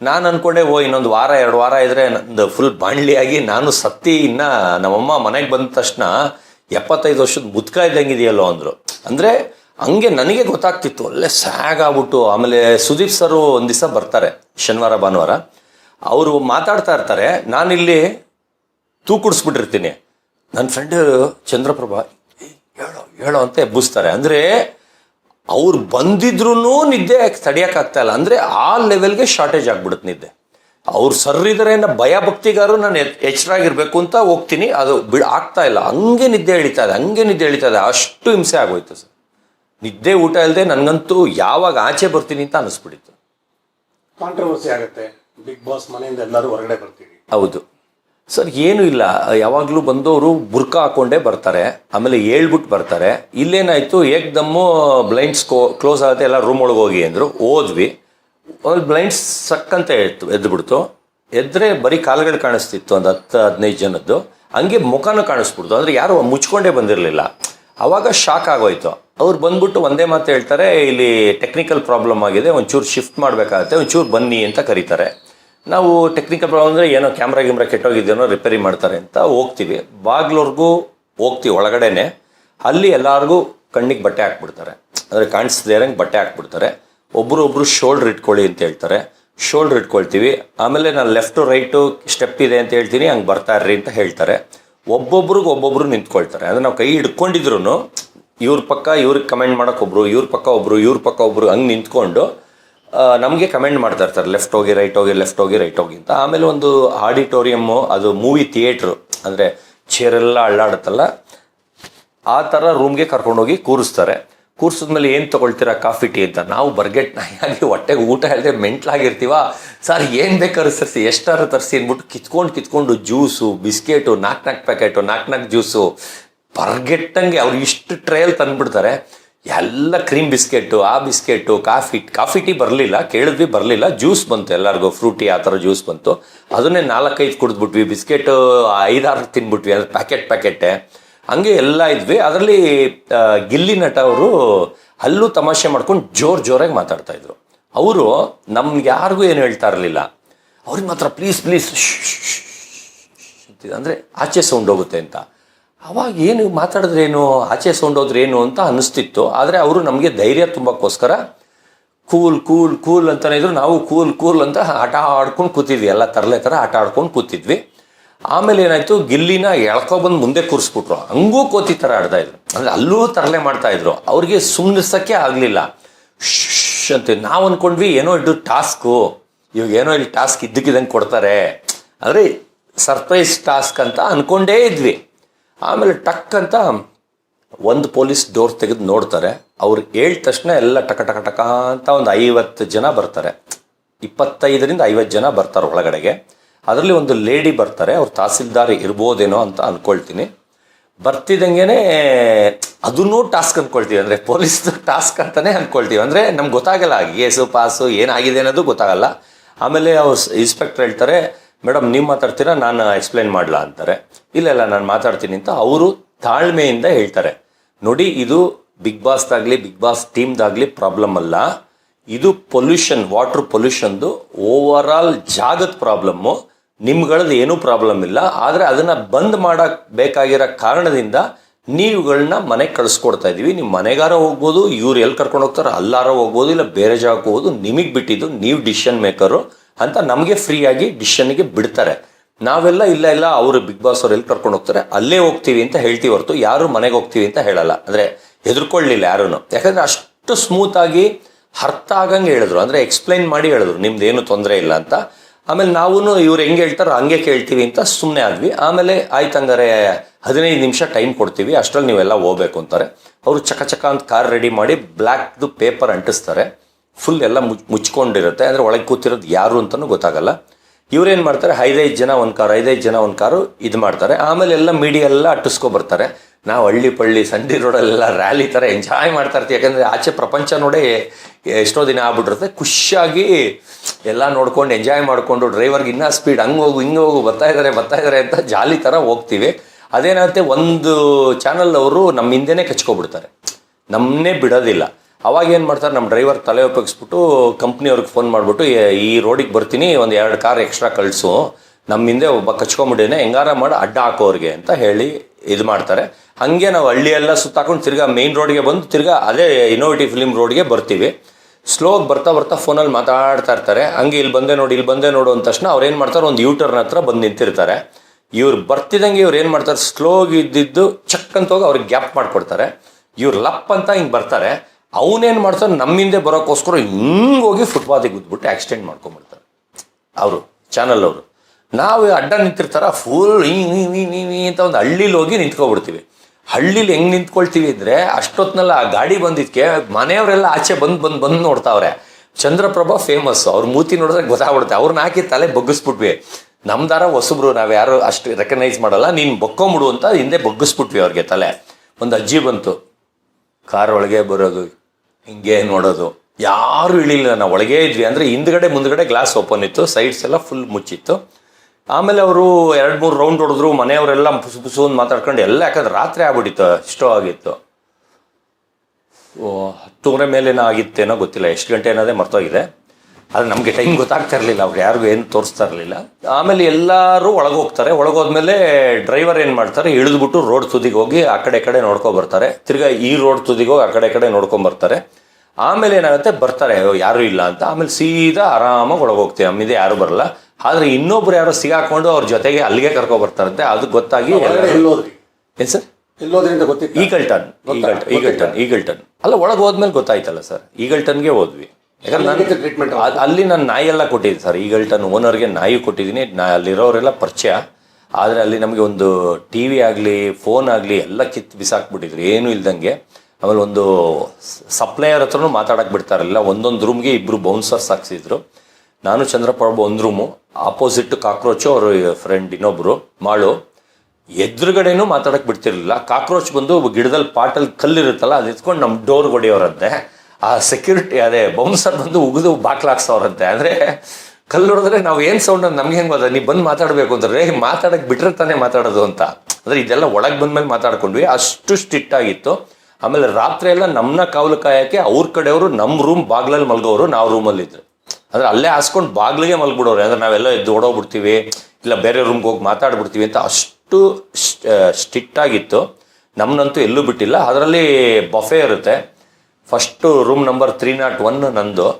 ನಾನು ಅಂದ್ಕೊಂಡೆ ಓ ಇನ್ನೊಂದು ವಾರ ಎರಡು ವಾರ ಇದ್ರೆ ನಂದು ಫುಲ್ ಬಾಣ್ಲಿಯಾಗಿ ನಾನು ಸತ್ತಿ ಇನ್ನ ನಮ್ಮಮ್ಮ ಮನೆಗೆ ಬಂದ ತಕ್ಷಣ ಎಪ್ಪತ್ತೈದು ವರ್ಷದ ಮುದ್ಕ ಇದ್ದಂಗಿದೆಯಲ್ಲೋ ಅಂದರು. ಅಂದರೆ ಹಂಗೆ ನನಗೆ ಗೊತ್ತಾಗ್ತಿತ್ತು ಒಳ್ಳೆ ಸ್ಯಾಗ್ ಆಗ್ಬಿಟ್ಟು. ಆಮೇಲೆ ಸುದೀಪ್ ಸರು ಒಂದು ದಿವಸ ಬರ್ತಾರೆ ಶನಿವಾರ ಭಾನುವಾರ. ಅವರು ಮಾತಾಡ್ತಾ ಇರ್ತಾರೆ ನಾನಿಲ್ಲಿ ತೂಕುಡಿಸ್ಬಿಟ್ಟಿರ್ತೀನಿ ನನ್ನ ಫ್ರೆಂಡ್ ಚಂದ್ರಪ್ರಭಾ "ಏ, ಹೇಳೋ ಹೇಳೋ ಅಂತ ಎಬ್ಬಿಸ್ತಾರೆ. ಅಂದರೆ ಅವ್ರು ಬಂದಿದ್ರು ನಿದ್ದೆ ತಡಿಯೋಕ್ಕಾಗ್ತಾಯಿಲ್ಲ ಅಂದರೆ ಆ ಲೆವೆಲ್ಗೆ ಶಾರ್ಟೇಜ್ ಆಗ್ಬಿಡುತ್ತೆ ನಿದ್ದೆ. ಅವ್ರು ಸರ್ರಿದ್ರೆ ನಾ ಭಯ ಭಕ್ತಿಗಾರು ನಾನು ಎಚ್- ಎಚ್ಚರಾಗಿರ್ಬೇಕು ಅಂತ ಹೋಗ್ತೀನಿ. ಅದು ಬಿಡ್ ಆಗ್ತಾ ಇಲ್ಲ. ಹಂಗೆ ನಿದ್ದೆ ಎಳಿತಾ ಇದೆ ಹಂಗೆ ನಿದ್ದೆ ಎಳಿತಾ ಇದೆ. ಅಷ್ಟು ಹಿಂಸೆ ಆಗೋಯ್ತು ಸರ್. ನಿದ್ದೆ ಊಟ ಇಲ್ಲದೆ ನನಗಂತೂ ಯಾವಾಗ ಆಚೆ ಬರ್ತೀನಿ ಅಂತ ಅನಿಸ್ಬಿಡಿತ್ತು
ಕಾಂಟ್ರವರ್ಸಿ ಆಗುತ್ತೆ. ಬಿಗ್ ಬಾಸ್ ಮನೆಯಿಂದ ಎಲ್ಲರೂ ಹೊರಗಡೆ ಬರ್ತೀವಿ
ಹೌದು. ಸರ್, ಏನು ಇಲ್ಲ. ಯಾವಾಗಲೂ ಬಂದವರು ಬುರ್ಕ ಹಾಕೊಂಡೇ ಬರ್ತಾರೆ. ಆಮೇಲೆ ಹೇಳ್ಬಿಟ್ಟು ಬರ್ತಾರೆ. ಇಲ್ಲೇನಾಯ್ತು, ಏಕ್ದಮ್ಮು ಬ್ಲೈಂಡ್ಸ್ ಕ್ಲೋಸ್ ಆಗುತ್ತೆ, ಎಲ್ಲ ರೂಮ್ ಒಳಗೆ ಹೋಗಿ ಅಂದರು. ಓದ್ವಿ. ಅಲ್ಲಿ ಬ್ಲೈಂಡ್ಸ್ ಸಕ್ಕಂತ ಎದ್ದು ಬಿಡ್ತು ಎದ್ರೆ ಬರೀ ಕಾಲುಗಳು ಕಾಣಿಸ್ತಿತ್ತು ಒಂದು ಹತ್ತು, ಹದಿನೈದು ಜನದ್ದು. ಹಂಗೆ ಮುಖನೂ ಕಾಣಿಸ್ಬಿಡ್ತು. ಅಂದರೆ ಯಾರು ಮುಚ್ಕೊಂಡೇ ಬಂದಿರಲಿಲ್ಲ. ಅವಾಗ ಶಾಕ್ ಆಗೋಯ್ತು. ಅವ್ರು ಬಂದ್ಬಿಟ್ಟು ಒಂದೇ ಮಾತು ಹೇಳ್ತಾರೆ, ಇಲ್ಲಿ ಟೆಕ್ನಿಕಲ್ ಪ್ರಾಬ್ಲಮ್ ಆಗಿದೆ, ಒಂಚೂರು ಶಿಫ್ಟ್ ಮಾಡಬೇಕಾಗತ್ತೆ, ಒಂಚೂರು ಬನ್ನಿ ಅಂತ ಕರೀತಾರೆ. ನಾವು ಟೆಕ್ನಿಕಲ್ ಪ್ರಾಬ್ಲಮ್ ಅಂದರೆ ಏನೋ ಕ್ಯಾಮ್ರಾ ಗಿಮ್ರಾ ಕೆಟ್ಟೋಗಿದ್ದೇನೋ ರಿಪೇರಿ ಮಾಡ್ತಾರೆ ಅಂತ ಹೋಗ್ತೀವಿ. ಬಾಗ್ಲವ್ರಿಗೂ ಹೋಗ್ತೀವಿ ಒಳಗಡೆನೆ. ಅಲ್ಲಿ ಎಲ್ಲರಿಗೂ ಕಣ್ಣಿಗೆ ಬಟ್ಟೆ ಹಾಕ್ಬಿಡ್ತಾರೆ. ಅಂದರೆ ಕಾಣಿಸ್ದೇ ಇರೋಂಗೆ ಬಟ್ಟೆ ಹಾಕ್ಬಿಡ್ತಾರೆ. ಒಬ್ಬರು ಒಬ್ಬರು ಶೋಲ್ಡ್ರ್ ಇಟ್ಕೊಳ್ಳಿ ಅಂತ ಹೇಳ್ತಾರೆ. ಶೋಲ್ಡ್ರ್ ಇಟ್ಕೊಳ್ತೀವಿ. ಆಮೇಲೆ ನಾನು ಲೆಫ್ಟು ರೈಟು ಸ್ಟೆಪ್ ಇದೆ ಅಂತ ಹೇಳ್ತೀನಿ, ಹಂಗೆ ಬರ್ತಾ ಇರ್ರಿ ಅಂತ ಹೇಳ್ತಾರೆ. ಒಬ್ಬೊಬ್ರಿಗೆ ಒಬ್ಬೊಬ್ರು ನಿಂತ್ಕೊಳ್ತಾರೆ. ಅಂದರೆ ನಾವು ಕೈ ಹಿಡ್ಕೊಂಡಿದ್ರು ಇವ್ರ ಪಕ್ಕ ಇವ್ರಿಗೆ ಕಮೆಂಟ್ ಮಾಡೋಕ್ಕೊಬ್ರು ಇವ್ರ ಪಕ್ಕ ಒಬ್ರು, ಇವ್ರ ಪಕ್ಕ ಒಬ್ರು ಹಂಗೆ ನಿಂತ್ಕೊಂಡು ನಮಗೆ ಕಮೆಂಟ್ ಮಾಡ್ತಾ ಇರ್ತಾರೆ ಲೆಫ್ಟ್ ಹೋಗಿ ರೈಟ್ ಹೋಗಿ ಲೆಫ್ಟ್ ಹೋಗಿ ರೈಟ್ ಹೋಗಿ ಅಂತ. ಆಮೇಲೆ ಒಂದು ಆಡಿಟೋರಿಯಮ್ಮು ಅದು ಮೂವಿ ಥಿಯೇಟ್ರು ಅಂದರೆ ಚೇರೆಲ್ಲ ಅಳ್ಳಾಡುತ್ತಲ್ಲ, ಆ ಥರ ರೂಮ್ಗೆ ಕರ್ಕೊಂಡೋಗಿ ಕೂರಿಸ್ತಾರೆ. ಕೂರಿಸಿದ್ಮೇಲೆ ಏನು ತೊಗೊಳ್ತೀರಾ ಕಾಫಿ ಟೀ ಅಂತ. ನಾವು ಬರ್ಗೆಟ್ ನಾಯಿಯಾಗಿ ಹೊಟ್ಟೆಗೆ ಊಟ ಇಲ್ಲದೆ ಮೆಂಟ್ಲಾಗಿರ್ತೀವ? ಸರ್ ಏನು ಬೇಕಾದ್ರೂ ತರಿಸಿ ಎಷ್ಟಾರು ತರಿಸಿ ಅಂದ್ಬಿಟ್ಟು ಕಿತ್ಕೊಂಡು ಕಿತ್ಕೊಂಡು ಜ್ಯೂಸು ಬಿಸ್ಕೆಟು ನಾಲ್ಕು ನಾಲ್ಕು ಪ್ಯಾಕೆಟು ನಾಲ್ಕು ನಾಲ್ಕು ಜ್ಯೂಸು ಬರ್ಗೆಟ್ಟಂಗೆ ಅವ್ರು ಇಷ್ಟು ಟ್ರೇಲ್ ತಂದ್ಬಿಡ್ತಾರೆ. ಎಲ್ಲ ಕ್ರೀಮ್ ಬಿಸ್ಕೆಟು ಆ ಬಿಸ್ಕೆಟ್ಟು ಕಾಫಿ ಕಾಫಿ ಟೀ ಬರಲಿಲ್ಲ ಕೇಳಿದ್ವಿ ಬರಲಿಲ್ಲ ಜ್ಯೂಸ್ ಬಂತು ಎಲ್ಲರಿಗೂ ಫ್ರೂಟಿ ಆ ಥರ ಜ್ಯೂಸ್ ಬಂತು ಅದನ್ನೇ ನಾಲ್ಕೈದು ಕುಡಿದ್ಬಿಟ್ವಿ ಬಿಸ್ಕೆಟ್ ಐದಾರು ತಿನ್ಬಿಟ್ವಿ ಅಂದರೆ ಪ್ಯಾಕೆಟ್ ಪ್ಯಾಕೆಟೆ ಹಂಗೆ ಎಲ್ಲ ಇದ್ವಿ ಅದರಲ್ಲಿ ಗಿಲ್ಲಿ ನಟ ಅವರು ಅಲ್ಲೂ ತಮಾಷೆ ಮಾಡ್ಕೊಂಡು ಜೋರು ಜೋರಾಗಿ ಮಾತಾಡ್ತಾ ಇದ್ರು ಅವರು ನಮ್ಗೆ ಯಾರಿಗೂ ಏನು ಹೇಳ್ತಾ ಇರಲಿಲ್ಲ ಅವ್ರಿಗೆ ಮಾತ್ರ ಪ್ಲೀಸ್ ಪ್ಲೀಸ್ ಅಂದರೆ ಆಚೆ ಸೌಂಡ್ ಹೋಗುತ್ತೆ ಅಂತ ಅವಾಗ ಏನು ಮಾತಾಡಿದ್ರೇನು, ಆಚೆ ಸೊಂಡೋದ್ರೇನು ಅಂತ ಅನಿಸ್ತಿತ್ತು ಆದರೆ ಅವರು ನಮಗೆ ಧೈರ್ಯ ತುಂಬಕ್ಕೋಸ್ಕರ ಕೂಲ್ ಕೂಲ್ ಕೂಲ್ ಅಂತಲೇ ಇದ್ರು. ನಾವು ಕೂಲ್ ಕೂಲ್ ಅಂತ ಆಟ ಆಡ್ಕೊಂಡು ಕೂತಿದ್ವಿ. ಎಲ್ಲ ತರಲೆ ಥರ ಆಟ ಆಡ್ಕೊಂಡು ಕೂತಿದ್ವಿ. ಆಮೇಲೆ ಏನಾಯ್ತು? ಗಿಲ್ಲಿನ ಎಳ್ಕೊಬಂದು ಮುಂದೆ ಕೂರಿಸ್ಬಿಟ್ರು. ಹಂಗೂ ಕೋತಿ ಥರ ಆಡ್ತಾ ಇದ್ರು. ಅಂದರೆ ಅಲ್ಲೂ ತರಲೆ ಮಾಡ್ತಾ ಇದ್ರು. ಅವ್ರಿಗೆ ಸುಮ್ಮನಿಸೋಕ್ಕೆ ಆಗಲಿಲ್ಲ. ಶ್ ಅಂತ ನಾವು ಅಂದ್ಕೊಂಡ್ವಿ ಏನೋ ಇದು ಟಾಸ್ಕು. ಇವಾಗ ಏನೋ ಇಲ್ಲಿ ಟಾಸ್ಕ್ ಇದ್ದಕ್ಕಿದ್ದಂಗೆ ಕೊಡ್ತಾರೆ. ಅಂದರೆ ಸರ್ಪ್ರೈಸ್ ಟಾಸ್ಕ್ ಅಂತ ಅಂದ್ಕೊಂಡೇ ಇದ್ವಿ. ಆಮೇಲೆ ಟಕ್ ಅಂತ ಒಂದು ಪೊಲೀಸ್ ಡೋರ್ ತೆಗೆದು ನೋಡ್ತಾರೆ. ಅವ್ರು ಹೇಳಿದ ತಕ್ಷಣ ಎಲ್ಲ ಟಕ ಟಕ ಟಕ ಅಂತ ಒಂದು ಐವತ್ತು ಜನ ಬರ್ತಾರೆ. ಇಪ್ಪತ್ತೈದರಿಂದ ಐವತ್ತು ಜನ ಬರ್ತಾರೆ ಒಳಗಡೆಗೆ. ಅದರಲ್ಲಿ ಒಂದು ಲೇಡಿ ಬರ್ತಾರೆ. ಅವ್ರು ತಹಸೀಲ್ದಾರ್ ಇರ್ಬೋದೇನೋ ಅಂತ ಅಂದ್ಕೊಳ್ತೀನಿ ಬರ್ತಿದ್ದಂಗೆನೆ ಅದನ್ನೂ ಟಾಸ್ಕ್ ಅಂದ್ಕೊಳ್ತೀವಿ ಅಂದರೆ ಪೊಲೀಸ್ ಟಾಸ್ಕ್ ಅಂತಲೇ ಅಂದ್ಕೊಳ್ತೀವಿ ಅಂದರೆ ನಮ್ಗೆ ಗೊತ್ತಾಗಲ್ಲ ಕೇಸು ಪಾಸು ಏನಾಗಿದೆ ಅನ್ನೋದು ಗೊತ್ತಾಗಲ್ಲ. ಆಮೇಲೆ ಅವ್ರು ಇನ್ಸ್ಪೆಕ್ಟರ್ ಹೇಳ್ತಾರೆ ಮೇಡಮ್ ನೀವು ಮಾತಾಡ್ತೀರಾ? ನಾನು ಎಕ್ಸ್ಪ್ಲೈನ್ ಮಾಡಲಾ ಅಂತಾರೆ. ಇಲ್ಲ ಇಲ್ಲ, ನಾನು ಮಾತಾಡ್ತೀನಿ ಅಂತ ಅವರು ತಾಳ್ಮೆಯಿಂದ ಹೇಳ್ತಾರೆ. ನೋಡಿ, ಇದು ಬಿಗ್ ಬಾಸ್ದಾಗಲಿ ಬಿಗ್ ಬಾಸ್ ಟೀಮ್ದಾಗಲಿ ಪ್ರಾಬ್ಲಮ್ ಅಲ್ಲ. ಇದು ಪೊಲ್ಯೂಷನ್ ವಾಟರ್ ಪೊಲ್ಯೂಷನ್ದು ಓವರ್ ಆಲ್ ಜಾಗದ ಪ್ರಾಬ್ಲಮ್ಮು ನಿಮ್ಗಳದ್ದು ಏನೂ ಪ್ರಾಬ್ಲಮ್ ಇಲ್ಲ. ಆದರೆ ಅದನ್ನು ಬಂದ್ ಮಾಡೋಕೆ ಬೇಕಾಗಿರೋ ಕಾರಣದಿಂದ ನೀವುಗಳನ್ನ ಮನೆಗೆ ಕಳಿಸ್ಕೊಡ್ತಾ ಇದ್ದೀವಿ ನಿಮ್ಮ ಮನೆಗಾರ ಹೋಗ್ಬೋದು, ಇವ್ರು ಎಲ್ಲಿ ಕರ್ಕೊಂಡು ಹೋಗ್ತಾರೋ, ಅಲ್ಲಾರ ಹೋಗ್ಬೋದು, ಇಲ್ಲ ಬೇರೆ ಜಾಗಕ್ಕೆ ಹೋಗ್ಬೋದು, ನಿಮಗೆ ಬಿಟ್ಟಿದ್ದು ನೀವು ಡಿಸಿಷನ್ ಮೇಕರು ಅಂತ ನಮಗೆ ಫ್ರೀಯಾಗಿ ಡಿಸಿಷನ್ಗೆ ಬಿಡ್ತಾರೆ. ನಾವೆಲ್ಲ ಇಲ್ಲ ಇಲ್ಲ, ಅವರು ಬಿಗ್ ಬಾಸ್ ಅವ್ರು ಎಲ್ಲಿ ಕರ್ಕೊಂಡು ಹೋಗ್ತಾರೆ, ಅಲ್ಲೇ ಹೋಗ್ತೀವಿ ಅಂತ ಹೇಳ್ತೀವಿ ಹೊರತು ಯಾರು ಮನೆಗೆ ಹೋಗ್ತೀವಿ ಅಂತ ಹೇಳಲ್ಲ. ಅಂದ್ರೆ ಹೆದರ್ಕೊಳ್ಳಿಲ್ಲ ಯಾರೂ ಯಾಕಂದ್ರೆ ಅಷ್ಟು ಸ್ಮೂತ್ ಆಗಿ ಅರ್ಥ ಆಗಂಗೆ ಹೇಳಿದ್ರು. ಅಂದ್ರೆ ಎಕ್ಸ್ಪ್ಲೈನ್ ಮಾಡಿ ಹೇಳಿದ್ರು ನಿಮ್ದು ಏನು ತೊಂದರೆ ಇಲ್ಲ ಅಂತ. ಆಮೇಲೆ ನಾವು ಇವ್ರು ಹೆಂಗೆ ಹೇಳ್ತಾರೋ ಹಂಗೆ ಕೇಳ್ತೀವಿ ಅಂತ ಸುಮ್ಮನೆ ಆದ್ವಿ. ಆಮೇಲೆ ಆಯ್ತು ಹದಿನೈದು ನಿಮಿಷ ಟೈಮ್ ಕೊಡ್ತೀವಿ, ಅಷ್ಟ್ರಲ್ಲಿ ನೀವೆಲ್ಲ ಹೋಗ್ಬೇಕು ಅಂತಾರೆ. ಅವರು ಚಕ ಚಕ ಅಂತ ಕಾರ್ ರೆಡಿ ಮಾಡಿ ಬ್ಲ್ಯಾಕ್ದು ಪೇಪರ್ ಅಂಟಿಸ್ತಾರೆ. ಫುಲ್ ಎಲ್ಲ ಮುಚ್, ಮುಚ್ಕೊಂಡಿರುತ್ತೆ. ಅಂದರೆ ಒಳಗೆ ಕೂತಿರೋದು ಯಾರು ಅಂತಲೂ ಗೊತ್ತಾಗಲ್ಲ. ಇವರೇನು ಮಾಡ್ತಾರೆ? ಐದೈದು ಜನ ಒಂದು ಕಾರು ಐದೈದು ಜನ ಒಂದು ಕಾರು ಇದು ಮಾಡ್ತಾರೆ. ಆಮೇಲೆ ಎಲ್ಲ ಮೀಡಿಯಾ ಎಲ್ಲ ಅಟ್ಟಿಸ್ಕೊ ಬರ್ತಾರೆ. ನಾವು ಹಳ್ಳಿ ಪಳ್ಳಿ, ಸಂಡಿ ರೋಡಲ್ಲೆಲ್ಲ ರ್ಯಾಲಿ ಥರ ಎಂಜಾಯ್ ಮಾಡ್ತಾ ಇರ್ತೀವಿ. ಯಾಕಂದ್ರೆ ಆಚೆ ಪ್ರಪಂಚ ನೋಡಿ ಎಷ್ಟೋ ದಿನ ಆಗ್ಬಿಟ್ಟಿರುತ್ತೆ. ಖುಷಿಯಾಗಿ ಎಲ್ಲ ನೋಡ್ಕೊಂಡು ಎಂಜಾಯ್ ಮಾಡಿಕೊಂಡು ಡ್ರೈವರ್ಗೆ ಇನ್ನೂ ಸ್ಪೀಡ್ ಹಂಗೆ ಹೋಗು, ಹಿಂಗೆ ಹೋಗು, ಬರ್ತಾ ಇದ್ದಾರೆ ಬರ್ತಾ ಇದ್ದಾರೆ ಅಂತ ಜಾಲಿ ಥರ ಹೋಗ್ತೀವಿ. ಅದೇನಾಗುತ್ತೆ ಒಂದು ಚಾನಲ್ ಅವರು ನಮ್ಮ ಹಿಂದೆನೇ ಕಚ್ಕೊಬಿಡ್ತಾರೆ. ನಮ್ಮನ್ನೇ ಬಿಡೋದಿಲ್ಲ. ಅವಾಗ ಏನು ಮಾಡ್ತಾರೆ ನಮ್ಮ ಡ್ರೈವರ್ ತಲೆ ಉಪಯೋಗಿಸ್ಬಿಟ್ಟು ಕಂಪ್ನಿಯವ್ರಿಗೆ ಫೋನ್ ಮಾಡಿಬಿಟ್ಟು ಈ ರೋಡಿಗೆ ಬರ್ತೀನಿ, ಒಂದು ಎರಡು ಕಾರ್ ಎಕ್ಸ್ಟ್ರಾ ಕಳಿಸು. ನಮ್ಮ ಹಿಂದೆ ಒಬ್ಬ ಕಚ್ಕೊಂಬಿಟ್ಟಿದ್ದಾನೆ ಹೆಂಗಾರ ಮಾಡಿ, ಅಡ್ಡ ಹಾಕೋರಿಗೆ, ಅಂತ ಹೇಳಿ ಇದು ಮಾಡ್ತಾರೆ. ಹಾಗೆ ನಾವು ಹಳ್ಳಿಯೆಲ್ಲ ಸುತ್ತಾಕೊಂಡು ತಿರ್ಗಾ ಮೇನ್ ರೋಡ್ಗೆ ಬಂದು ತಿರ್ಗಾ ಅದೇ ಇನೋವೇಟಿವ್ ಫಿಲ್ಮ್ ರೋಡ್ಗೆ ಬರ್ತೀವಿ. ಸ್ಲೋ ಬರ್ತಾ ಬರ್ತಾ ಫೋನಲ್ಲಿ ಮಾತಾಡ್ತಾ ಇರ್ತಾರೆ. ಹಂಗೆ ಇಲ್ಲಿ ಬಂದೆ ನೋಡಿ ಇಲ್ಲಿ ಬಂದೆ ನೋಡು ಅಂದ ತಕ್ಷಣ ಅವ್ರು ಏನು ಮಾಡ್ತಾರೆ, ಒಂದು ಯೂಟರ್ನ್ ಹತ್ರ ಬಂದು ನಿಂತಿರ್ತಾರೆ. ಇವ್ರು ಬರ್ತಿದಂಗೆ ಇವ್ರು ಏನು ಮಾಡ್ತಾರೆ ಸ್ಲೋಗ್ ಇದ್ದಿದ್ದು ಚಕ್ ಅಂತ ಹೋಗಿ ಅವ್ರಿಗೆ ಗ್ಯಾಪ್ ಮಾಡಿಕೊಡ್ತಾರೆ. ಇವ್ರು ಲಪ್ ಅಂತ ಹಿಂಗೆ ಬರ್ತಾರೆ. ಅವನೇನು ಮಾಡ್ತಾನೆ ನಮ್ಮಿಂದೆ ಬರೋಕ್ಕೋಸ್ಕರ ಹಿಂಗೆ ಹೋಗಿ ಫುಟ್ಪಾತಿಗೆ ಗುದ್ಬಿಟ್ಟು ಆಕ್ಸಿಡೆಂಟ್ ಮಾಡ್ಕೊಂಬಿಡ್ತಾರೆ ಅವರು ಚಾನಲ್ ಅವರು. ನಾವು ಅಡ್ಡ ನಿಂತಿರ್ತಾರ ಫುಲ್ ಅಂತ ಒಂದು ಹಳ್ಳಿಲಿ ಹೋಗಿ ನಿಂತ್ಕೊಬಿಡ್ತೀವಿ. ಹಳ್ಳಿಲಿ ಹೆಂಗೆ ನಿಂತ್ಕೊಳ್ತೀವಿ ಅಂದರೆ ಅಷ್ಟೊತ್ತಿನಲ್ಲ ಆ ಗಾಡಿ ಬಂದಿದ್ದಕ್ಕೆ ಮನೆಯವರೆಲ್ಲ ಆಚೆ ಬಂದು ಬಂದು ಬಂದು ನೋಡ್ತಾವ್ರೆ. ಚಂದ್ರಪ್ರಭಾ ಫೇಮಸ್ ಅವ್ರ ಮೂತಿ ನೋಡಿದ್ರೆ ಗೊತ್ತಾಗ್ಬಿಡುತ್ತೆ. ಅವ್ರನ್ನ ಹಾಕಿ ತಲೆ ಬಗ್ಗಿಸ್ಬಿಟ್ವಿ. ನಮ್ಮ ದಾರ ಹೊಸಬ್ರು, ನಾವು ಯಾರು ಅಷ್ಟು ರೆಕಗ್ನೈಸ್ ಮಾಡಲ್ಲ. ನೀನು ಬಕ್ಕೊಂಬಿಡು ಅಂತ ಹಿಂದೆ ಬಗ್ಗಿಸ್ಬಿಟ್ವಿ ಅವ್ರಿಗೆ ತಲೆ. ಒಂದು ಅಜ್ಜಿ ಬಂತು. ಕಾರ್ ಒಳಗೆ ಬರೋದು, ಹಿಂಗೆ ನೋಡೋದು. ಯಾರು ಇಳಿಲಿಲ್ಲ, ನಾವು ಒಳಗೆ ಇದ್ವಿ. ಅಂದರೆ ಹಿಂದ್ಗಡೆ, ಮುಂದ್ಗಡೆ ಗ್ಲಾಸ್ ಓಪನ್ ಇತ್ತು ಸೈಡ್ಸ್ ಎಲ್ಲ ಫುಲ್ ಮುಚ್ಚಿತ್ತು. ಆಮೇಲೆ ಅವರು ಎರಡು, ಮೂರು ರೌಂಡ್ ಹೊಡೆದ್ರು, ಮನೆಯವರೆಲ್ಲ ಪುಸು ಪುಸು ಅಂತ ಮಾತಾಡ್ಕೊಂಡು ಎಲ್ಲ ಯಾಕಂದ್ರೆ ರಾತ್ರಿ ಆಗ್ಬಿಟ್ಟಿತ್ತು, ಇಷ್ಟೋ ಆಗಿತ್ತು. ಮೇಲೆ ಮೇಲೇನೋ ಆಗಿತ್ತೇನೋ ಗೊತ್ತಿಲ್ಲ, ಎಷ್ಟು ಗಂಟೆ ಅನ್ನೋದೇ ಮರ್ತೋಗಿದೆ. ಅದು ನಮಗೆ ಟೈಮ್ ಗೊತ್ತಾಗ್ತಾ ಇರಲಿಲ್ಲ ಅವ್ರು ಯಾರಿಗೂ ಏನು ತೋರಿಸ್ತಾ ಇರಲಿಲ್ಲ. ಆಮೇಲೆ ಎಲ್ಲರೂ ಒಳಗೋಗ್ತಾರೆ. ಒಳಗೋದ್ಮೇಲೆ ಡ್ರೈವರ್ ಏನು ಮಾಡ್ತಾರೆ? ಇಳಿದ್ಬಿಟ್ಟು ರೋಡ್ ತುದಿಗೆ ಹೋಗಿ ಆ ಕಡೆ ಕಡೆ ನೋಡ್ಕೊ ಬರ್ತಾರೆ. ತಿರ್ಗಾ ಈ ರೋಡ್ ತುದಿಗೆ ಹೋಗಿ ಆ ಕಡೆ ಕಡೆ ನೋಡ್ಕೊಂಬರ್ತಾರೆ ಆಮೇಲೆ ಏನಾಗುತ್ತೆ? ಬರ್ತಾರೆ. ಯಾರು ಇಲ್ಲ ಅಂತ. ಆಮೇಲೆ ಸೀದಾ ಆರಾಮಾಗಿ ಒಳಗೋಗ್ತೀವಿ. ನಮ್ಮಿದೆ ಯಾರು ಬರಲ್ಲ. ಆದ್ರೆ ಇನ್ನೊಬ್ರು ಯಾರೋ ಸಿಗಾಕೊಂಡು ಅವ್ರ ಜೊತೆಗೆ ಅಲ್ಲಿಗೆ ಕರ್ಕೊಬರ್ತಾರಂತೆ ಅದು ಗೊತ್ತಾಗಿ ಏನು sir? Eagleton Eagleton Eagleton Eagleton. ಅಲ್ಲ ಒಳಗೆ ಹೋದ್ಮೇಲೆ ಗೊತ್ತಾಯ್ತಲ್ಲ ಸರ್. ಈಗಲ್ಟನ್ಗೆ ಹೋದ್ವಿ. ಯಾಕಂದ್ರೆ ನಾನು
ಟ್ರೀಟ್ಮೆಂಟ್
ಅಲ್ಲಿ ನಾನು ನಾಯಿ ಎಲ್ಲ ಕೊಟ್ಟಿದ್ದೀನಿ ಸರ್. ಈಗಲ್ಟನ್ ಓನರ್ಗೆ ನಾಯಿ ಕೊಟ್ಟಿದ್ದೀನಿ. ನಾ ಅಲ್ಲಿರೋರೆಲ್ಲ ಪರಿಚಯ. ಆದರೆ ಅಲ್ಲಿ ನಮಗೆ ಒಂದು ಟಿ ವಿ ಆಗಲಿ ಫೋನ್ ಆಗಲಿ ಎಲ್ಲ ಕಿತ್ತು ಬಿಸಾಕ್ಬಿಟ್ಟಿದ್ರು. ಏನೂ ಇಲ್ದಂಗೆ. ಆಮೇಲೆ ಒಂದು ಸಪ್ಲೈಯರ್ ಹತ್ರನೂ ಮಾತಾಡಕ್ಕೆ ಬಿಡ್ತಾರಲ್ಲ ಒಂದೊಂದು ರೂಮ್ಗೆ ಇಬ್ಬರು ಬೌನ್ಸರ್ಸ್ ಹಾಕ್ಸಿದ್ರು. ನಾನು ಚಂದ್ರಪ್ರಭು ಒಂದು ರೂಮು ಆಪೋಸಿಟ್ ಕಾಕ್ರೋಚು ಅವರು ಫ್ರೆಂಡ್ ಇನ್ನೊಬ್ಬರು ಮಾಳು. ಎದುರುಗಡೆನೂ ಮಾತಾಡಕ್ಕೆ ಬಿಡ್ತಿರ್ಲಿಲ್ಲ. ಕಾಕ್ರೋಚ್ ಬಂದು ಗಿಡದಲ್ಲಿ ಪಾಟಲ್ಲಿ ಕಲ್ಲಿರುತ್ತಲ್ಲ ಅದು ಎತ್ಕೊಂಡು ನಮ್ಮ ಡೋರ್ ಹೊಡೆಯೋರಂತೆ. ಆ ಸೆಕ್ಯೂರಿಟಿ ಅದೇ ಬೌನ್ಸರ್ ಬಂದು ಉಗಿದು ಬಾಕ್ಲಾಕ್ಸವ್ರಂತೆ ಅಂದ್ರೆ ಕಲ್ಲು ಹೊಡೆದ್ರೆ ನಾವು ಏನ್ ಸೌಂಡ್ ನಮ್ಗೆ ಹೆಂಗ್ ಗೊತ್ತ? ನೀವು ಬಂದು ಮಾತಾಡ್ಬೇಕು ಅಂದ್ರೆ ಮಾತಾಡಕ್ ಬಿಟ್ರೆ ತಾನೇ ಮಾತಾಡೋದು ಅಂತ. ಅಂದ್ರೆ ಇದೆಲ್ಲ ಒಳಗ್ ಬಂದ್ಮೇಲೆ ಮಾತಾಡ್ಕೊಂಡ್ವಿ. ಅಷ್ಟು ಸ್ಟ್ರಿಕ್ಟ್ ಆಗಿತ್ತು. ಆಮೇಲೆ ರಾತ್ರಿ ಎಲ್ಲ ನಮ್ಮನ್ನ ಕಾವಲು ಕಾಯಕ್ಕೆ ಅವ್ರ ಕಡೆಯವರು ನಮ್ಮ ರೂಮ್ ಬಾಗ್ಲಲ್ಲಿ ಮಲ್ಗೋರು, ನಾವು ರೂಮಲ್ಲಿ ಇದ್ರು. ಅಂದ್ರೆ ಅಲ್ಲೇ ಹಾಸ್ಕೊಂಡು ಬಾಗ್ಲಿಗೆ ಮಲ್ಬಿಡೋರು ಅಂದ್ರೆ ನಾವೆಲ್ಲ ಎದ್ದು ಓಡೋಗ್ಬಿಡ್ತೀವಿ, ಇಲ್ಲ ಬೇರೆ ರೂಮ್ಗೆ ಹೋಗಿ ಮಾತಾಡ್ಬಿಡ್ತೀವಿ ಅಂತ ಅಷ್ಟು ಸ್ಟ್ರಿಕ್ಟ್ ಆಗಿತ್ತು. ನಮ್ಮನ್ನಂತೂ ಎಲ್ಲೂ ಬಿಟ್ಟಿಲ್ಲ. ಅದರಲ್ಲಿ ಬಫೆ ಇರುತ್ತೆ. First room number three not one ನಂದು,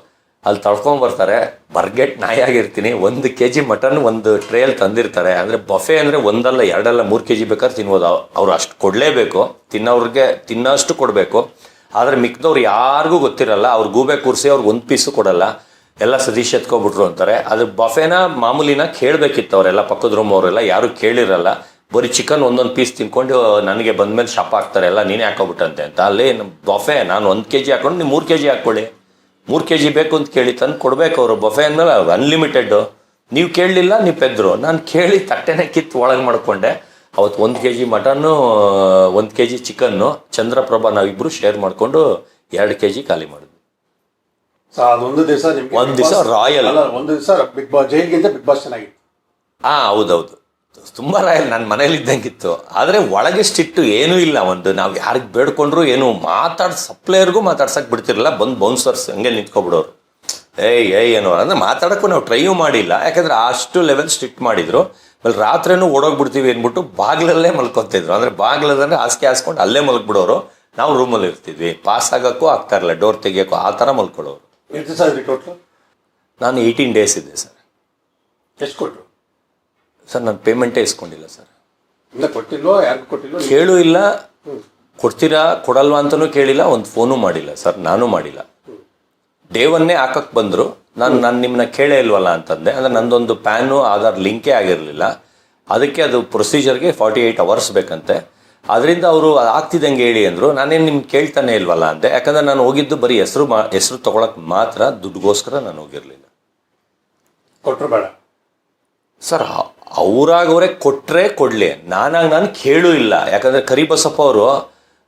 ಅಲ್ಲಿ ತಳ್ಕೊಂಡ್ ಬರ್ತಾರೆ, ಬರ್ಗೆಟ್ ನಾಯಾಗಿರ್ತೀನಿ ಒಂದು ಕೆ ಜಿ ಮಟನ್ ಒಂದು ಟ್ರೇಲ್ ತಂದಿರ್ತಾರೆ. ಅಂದರೆ ಬಫೆ ಅಂದರೆ ಒಂದಲ್ಲ, ಎರಡಲ್ಲ, ಮೂರು ಕೆ ಜಿ ಬೇಕಾದ್ರೆ ತಿನ್ಬೋದು. ಅವ್- ಅವ್ರು ಅಷ್ಟು ಕೊಡಲೇಬೇಕು, ತಿನ್ನೋರಿಗೆ ತಿನ್ನೋಷ್ಟು ಕೊಡಬೇಕು. ಆದರೆ ಮಿಕ್ದವ್ರು ಯಾರಿಗೂ ಗೊತ್ತಿರಲ್ಲ, ಅವ್ರು ಗೂಬೆ ಕೂರಿಸಿ ಅವ್ರಿಗೆ ಒಂದು ಪೀಸು ಕೊಡಲ್ಲ. ಎಲ್ಲ ಸತೀಶ್ ಎತ್ಕೊಬಿಟ್ರು ಅಂತಾರೆ. ಅದು ಬಫೆನ ಮಾಮೂಲಿನ ಕೇಳಬೇಕಿತ್ತು ಅವರೆಲ್ಲ, ಪಕ್ಕದ ರೂಮ್ ಅವರೆಲ್ಲ ಯಾರು ಕೇಳಿರಲ್ಲ. ಬರೀ ಚಿಕನ್ ಒಂದೊಂದು ಪೀಸ್ ತಿನ್ಕೊಂಡು ನನಗೆ ಬಂದ ಮೇಲೆ ಶಾಪ್ ಹಾಕ್ತಾರೆ ಎಲ್ಲ ನೀನೇ ಹಾಕೋಬಿಟ್ಟಂತೆ ಅಂತ. ಅಲ್ಲಿ ಬಫೆ ನಾನು ಒಂದು ಕೆ ಜಿ ಹಾಕೊಂಡು ನೀವು ಮೂರು ಕೆ ಜಿ ಹಾಕ್ಕೊಳ್ಳಿ. ಮೂರು ಕೆ ಜಿ ಬೇಕು ಅಂತ ಕೇಳಿ ತಂದು ಕೊಡಬೇಕು ಅವರು. ಬಫೆ ಅಂದಮೇಲೆ ಅನ್ಲಿಮಿಟೆಡ್ಡು ನೀವು ಕೇಳಲಿಲ್ಲ ನೀವು ಪೆದ್ರು. ನಾನು ಕೇಳಿ ತಟ್ಟೆನೇ ಕಿತ್ತು ಒಳಗೆ ಮಾಡಿಕೊಂಡೆ. ಅವತ್ತು ಒಂದು ಕೆ ಜಿ ಮಟನ್ನು ಒಂದು ಕೆ ಜಿ ಚಿಕನ್ನು ಚಂದ್ರಪ್ರಭಾ ನಾವಿಬ್ಬರು ಶೇರ್ ಮಾಡಿಕೊಂಡು ಎರಡು ಕೆ ಜಿ ಖಾಲಿ ಮಾಡಿದ್ವಿ.
ಸೊ ಅದೊಂದು ದಿವಸ
ಒಂದು ದಿವಸ ರಾಯಲ್.
ಒಂದು ದಿವಸ ಬಿಗ್ ಬಾಸ್ ಜೈಲ್ಗಿಂತ ಬಿಗ್ ಬಾಸ್ ಚೆನ್ನಾಗಿತ್ತು.
ಹಾ ಹೌದೌದು. ತುಂಬ ರಾಯಲ್ ನನ್ನ ಮನೇಲಿ ಇದ್ದಂಗಿತ್ತು ಆದರೆ ಒಳಗೆ ಸ್ಟಿಟ್ಟು ಏನೂ ಇಲ್ಲ ಒಂದು. ನಾವು ಯಾರಿಗೆ ಬೇಡ್ಕೊಂಡ್ರು ಏನು ಮಾತಾಡ್ ಸಪ್ಲೈಯರ್ಗೂ ಮಾತಾಡ್ಸಕ್ಕೆ ಬಿಡ್ತಿರಲಿಲ್ಲ. ಬಂದು ಬೌನ್ಸರ್ಸ್ ಹಂಗೆ ನಿಂತ್ಕೊಬಿಡೋರು. ಏಯ್ ಏಯ್ ಏನೋ ಅಂದ್ರೆ ಮಾತಾಡೋಕ್ಕೂ ನಾವು ಟ್ರೈಯೂ ಮಾಡಿಲ್ಲ. ಯಾಕಂದ್ರೆ ಅಷ್ಟು ಲೆವೆಲ್ ಸ್ಟಿಟ್ ಮಾಡಿದ್ರು. ಆಮೇಲೆ ರಾತ್ರಿನೂ ಓಡೋಗ್ಬಿಡ್ತೀವಿ ಅಂದ್ಬಿಟ್ಟು ಬಾಗ್ಲಲ್ಲೇ ಮಲ್ಕೊತಿದ್ರು ಅಂದರೆ ಬಾಗಿಲದಂದ್ರೆ ಹಾಸಿಗೆ ಹಾಸ್ಕೊಂಡು ಅಲ್ಲೇ ಮಲ್ಕ್ಬಿಡೋರು ನಾವು ರೂಮಲ್ಲಿ ಇರ್ತಿದ್ವಿ. ಪಾಸ್ ಆಗೋಕ್ಕೂ ಆಗ್ತಾ ಇರಲಿಲ್ಲ. ಡೋರ್ ತೆಗಿಯೋಕ್ಕೂ ಆ ಥರ ಮಲ್ಕೊಳ್ಳೋರು ನಾನು ಏಯ್ಟೀನ್ ಡೇಸ್ ಇದ್ದೆ ಸರ್.
ಎಷ್ಟು ಕೊಟ್ಟರು
ಸರ್ ನಾನು ಪೇಮೆಂಟೇ ಇಸ್ಕೊಂಡಿಲ್ಲ ಸರ್.
ಇಲ್ಲ ಕೊಟ್ಟಿಲ್ವೋ ಯಾರಿಗೂ ಕೊಟ್ಟಿಲ್ವೋ? ನೀವು-
ಕೇಳು ಇಲ್ಲ. ಕೊಡ್ತೀರಾ ಕೊಡಲ್ವಾ ಅಂತಲೂ ಕೇಳಿಲ್ಲ ಒಂದು ಫೋನು ಮಾಡಿಲ್ಲ ಸರ್ ನಾನು ಮಾಡಿಲ್ಲ. ಡೇ ಒನ್ನೇ ಹಾಕಕ್ಕೆ ಬಂದರು. ನಾನು ನಾನು ನಿಮ್ಮನ್ನ ಕೇಳೇ ಇಲ್ವಲ್ಲ ಅಂತಂದೆ. ಅಂದರೆ ನಂದೊಂದು ಪ್ಯಾನು ಆಧಾರ್ ಲಿಂಕೇ ಆಗಿರಲಿಲ್ಲ. ಅದಕ್ಕೆ ಅದು ಪ್ರೊಸೀಜರ್ಗೆ ಫಾರ್ಟಿ ಏಯ್ಟ್ ಅವರ್ಸ್ ಬೇಕಂತೆ. ಅದರಿಂದ ಅವರು ಆಗ್ತಿದ್ದಂಗೆ ಹೇಳಿ ಅಂದರು. ನಾನೇನು ನಿಮ್ಗೆ ಕೇಳ್ತಾನೆ ಇಲ್ವಲ್ಲ ಅಂದೆ. ಯಾಕಂದ್ರೆ ನಾನು ಹೋಗಿದ್ದು ಬರೀ ಹೆಸರು ಮಾ ಹೆಸರು ತೊಗೊಳಕ್ಕೆ ಮಾತ್ರ ದುಡ್ಡುಗೋಸ್ಕರ ನಾನು ಹೋಗಿರಲಿಲ್ಲ.
ಕೊಟ್ಟರು ಬೇಡ.
ಸರ್ ಅವರಾಗವ್ರೆ ಕೊಟ್ಟರೆ ಕೊಡಲಿ. ನಾನಾಗ ನಾನು ಕೇಳೂ ಇಲ್ಲ. ಯಾಕಂದರೆ ಕರಿಬಸಪ್ಪ ಅವರು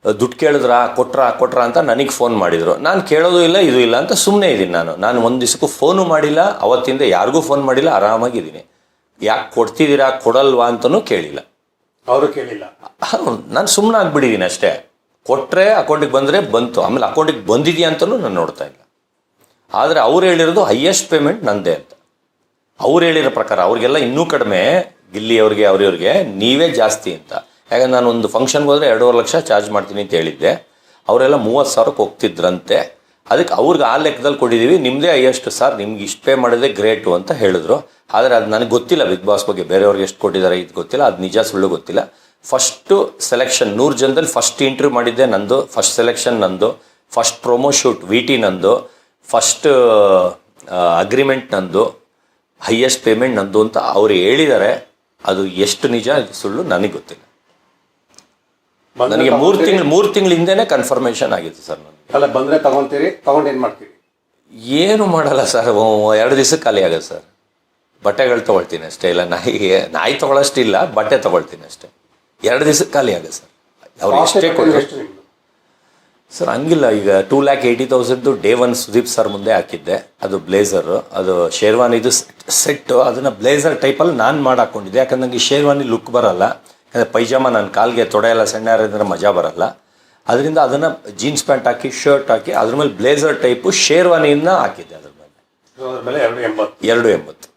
ದುಡ್ಡು ಕೇಳಿದ್ರ ಕೊಟ್ರ ಕೊಟ್ರ ಅಂತ ನನಗೆ ಫೋನ್ ಮಾಡಿದರು. ನಾನು ಕೇಳೋದು ಇಲ್ಲ ಇದು ಇಲ್ಲ ಅಂತ ಸುಮ್ಮನೆ ಇದ್ದೀನಿ ನಾನು. ನಾನು ಒಂದು ದಿವಸಕ್ಕೂ ಫೋನು ಮಾಡಿಲ್ಲ ಅವತ್ತಿಂದ ಯಾರಿಗೂ ಫೋನ್ ಮಾಡಿಲ್ಲ ಆರಾಮಾಗಿದ್ದೀನಿ. ಯಾಕೆ ಕೊಡ್ತಿದ್ದೀರಾ ಕೊಡಲ್ವಾ ಅಂತಲೂ ಕೇಳಿಲ್ಲ.
ಅವರು ಕೇಳಿಲ್ಲ.
ನಾನು ಸುಮ್ಮನೆ ಆಗಿಬಿಟ್ಟಿದ್ದೀನಿ ಅಷ್ಟೇ. ಕೊಟ್ಟರೆ ಅಕೌಂಟಿಗೆ ಬಂದರೆ ಬಂತು. ಆಮೇಲೆ ಅಕೌಂಟಿಗೆ ಬಂದಿದೆಯಾ ಅಂತಲೂ ನಾನು ನೋಡ್ತಾ ಇಲ್ಲ. ಆದರೆ ಅವ್ರು ಹೇಳಿರೋದು ಹೈಯೆಸ್ಟ್ ಪೇಮೆಂಟ್ ನಂದೇ ಅಂತ. ಅವ್ರು ಹೇಳಿರೋ ಪ್ರಕಾರ, ಅವ್ರಿಗೆಲ್ಲ ಇನ್ನೂ ಕಡಿಮೆ ಗಿಲ್ಲಿ ಅವ್ರಿಗೆ, ಅವ್ರಿವ್ರಿಗೆ ನೀವೇ ಜಾಸ್ತಿ ಅಂತ. ಯಾಕಂದ್ರೆ ನಾನು ಒಂದು ಫಂಕ್ಷನ್ಗೆ ಹೋದರೆ ಎರಡೂವರೆ ಲಕ್ಷ ಚಾರ್ಜ್ ಮಾಡ್ತೀನಿ ಅಂತ ಹೇಳಿದ್ದೆ. ಅವರೆಲ್ಲ ಮೂವತ್ತು ಸಾವಿರಕ್ಕೆ ಹೋಗ್ತಿದ್ರಂತೆ. ಅದಕ್ಕೆ ಅವ್ರಿಗೆ ಆ ಲೆಕ್ಕದಲ್ಲಿ ಕೊಟ್ಟಿದ್ದೀವಿ. ನಿಮ್ಮದೇ ಹೈಯೆಸ್ಟ್ ಸರ್ ನಿಮ್ಗೆ ಇಷ್ಟು ಪೇ ಮಾಡಿದ್ರೆ ಗ್ರೇಟು ಅಂತ ಹೇಳಿದ್ರು. ಆದರೆ ಅದು ನನಗೆ ಗೊತ್ತಿಲ್ಲ ಬಿಗ್ ಬಾಸ್ ಬಗ್ಗೆ. ಬೇರೆಯವ್ರಿಗೆ ಎಷ್ಟು ಕೊಟ್ಟಿದ್ದಾರೆ ಇದು ಗೊತ್ತಿಲ್ಲ. ಅದು ನಿಜ ಸುಳ್ಳು ಗೊತ್ತಿಲ್ಲ. ಫಸ್ಟು ಸೆಲೆಕ್ಷನ್ ನೂರು ಜನದಲ್ಲಿ ಫಸ್ಟ್ ಇಂಟರ್ವ್ಯೂ ಮಾಡಿದ್ದೆ ನಂದು. ಫಸ್ಟ್ ಸೆಲೆಕ್ಷನ್ ನಂದು. First promo shoot V T ನಂದು. ಫಸ್ಟ್ ಅಗ್ರಿಮೆಂಟ್ ನಂದು. ಹೈಯೆಸ್ಟ್ ಪೇಮೆಂಟ್ ನಂದು ಅಂತ ಅವ್ರು ಹೇಳಿದ್ದಾರೆ ಅದು ಎಷ್ಟು ನಿಜ ಸುಳ್ಳು ನನಗೆ ಗೊತ್ತಿಲ್ಲ. ನನಗೆ ಮೂರು? ತಿಂಗಳು ಮೂರು ತಿಂಗಳ ಹಿಂದೆನೇ ಕನ್ಫರ್ಮೇಷನ್ ಆಗಿತ್ತು ಸರ್ ನನಗೆ.
ಅಲ್ಲ ಬಂದ್ರೆ ತಗೊಂತೀರಿ ತಗೊಂಡು ಏನು ಮಾಡ್ತೀರಿ?
ಏನು ಮಾಡಲ್ಲ ಸರ್ ಎರಡು ದಿವಸಕ್ಕೆ ಖಾಲಿ ಆಗುತ್ತೆ ಸರ್. ಬಟ್ಟೆಗಳು ತೊಗೊಳ್ತೀನಿ ಅಷ್ಟೇ ಇಲ್ಲ ನಾಯಿ ನಾಯಿ ತೊಗೊಳ್ಳೋಷ್ಟಿಲ್ಲ ಬಟ್ಟೆ ತೊಗೊಳ್ತೀನಿ ಅಷ್ಟೇ. ಎರಡು ದಿವಸಕ್ಕೆ ಖಾಲಿ ಆಗುತ್ತೆ ಸರ್. ಅವ್ರು ಎಷ್ಟೇ ಕೊಟ್ಟರು ಸರ್ ಹಂಗಿಲ್ಲ. ಈಗ ಟೂ ಲ್ಯಾಕ್ ಏಯ್ಟಿ ತೌಸಂಡ್ದು ಡೇ ಒನ್ ಸುದೀಪ್ ಸರ್ ಮುಂದೆ ಹಾಕಿದ್ದೆ. ಅದು ಬ್ಲೇಸರು ಅದು ಶೇರ್ವಾನಿದು ಸೆಟ್ಟು ಅದನ್ನು ಬ್ಲೇಸರ್ ಟೈಪಲ್ಲಿ ನಾನು ಮಾಡಿ ಹಾಕ್ಕೊಂಡಿದ್ದೆ ಯಾಕಂದ್ರೆ ನನಗೆ ಶೇರ್ವಾನಿ ಲುಕ್ ಬರಲ್ಲ. ಯಾಕಂದರೆ ಪೈಜಾಮ ನನ್ನ ಕಾಲ್ಗೆ ತೊಡೆ ಎಲ್ಲ ಸಣ್ಣ ಇರೋದ್ರೆ ಮಜಾ ಬರಲ್ಲ. ಅದರಿಂದ ಅದನ್ನು ಜೀನ್ಸ್ ಪ್ಯಾಂಟ್ ಹಾಕಿ ಶರ್ಟ್ ಹಾಕಿ ಅದ್ರ ಮೇಲೆ ಬ್ಲೇಸರ್ ಟೈಪು ಶೇರ್ವಾನಿಯನ್ನು ಹಾಕಿದ್ದೆ ಅದ್ರ ಮೇಲೆ. ಎರಡು ಎಂಬತ್ತು.